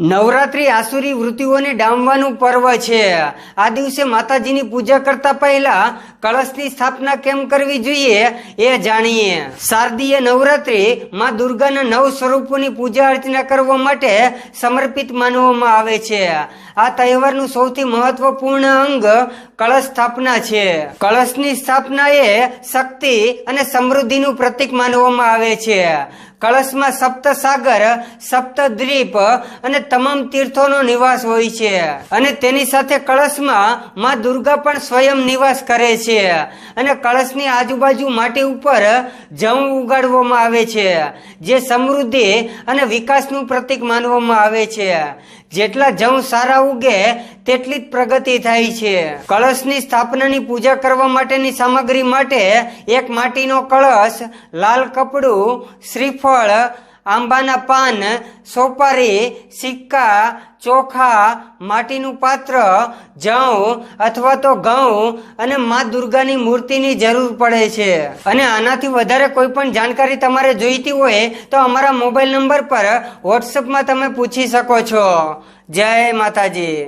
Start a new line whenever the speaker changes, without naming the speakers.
નવરાત્રી આસુરી વૃત્તિઓને ડામવાનું પર્વ છે. આ દિવસે માતાજીની પૂજા કરતા પહેલા કળશની સ્થાપના કેમ કરવી જોઈએ એ જાણીએ. શારદીય નવરાત્રી માં દુર્ગાના નવ સ્વરૂપોની પૂજા અર્ચના કરવા માટે સમર્પિત માનવામાં આવે છે. આ તહેવારનું સૌથી મહત્વપૂર્ણ અંગ કળશ સ્થાપના છે. કળશની સ્થાપના એ શક્તિ અને સમૃદ્ધિનું પ્રતીક માનવામાં આવે છે. કળશમાં સપ્ત સાગર સપ્ત દ્વીપ અને તમામ તીર્થોનો નિવાસ હોય છે. અને તેની સાથે કળશમાં માં દુર્ગા પણ સ્વયં નિવાસ કરે છે. અને કળશની આજુબાજુ માટી ઉપર જવ ઉગાડવામાં આવે છે, જે સમૃદ્ધિ અને વિકાસનું પ્રતીક માનવામાં આવે છે. જેટલા જવ સારા ઉગે તેટલી જ પ્રગતિ થાય છે. કળશની સ્થાપનાની પૂજા કરવા માટેની સામગ્રી માટે એક માટીનો કળશ, લાલ કપડું, શ્રીફળ, આંબાના પાન, સોપારી, સિક્કા, ચોખા, માટીનું પાત્ર જવ અથવા તો ઘઉં અને મા દુર્ગાની મૂર્તિની જરૂર પડે છે. અને આનાથી વધારે કોઈ પણ જાણકારી તમારે જોઈતી હોય તો અમારા મોબાઈલ નંબર પર વોટ્સઅપમાં તમે પૂછી શકો છો. જય માતાજી.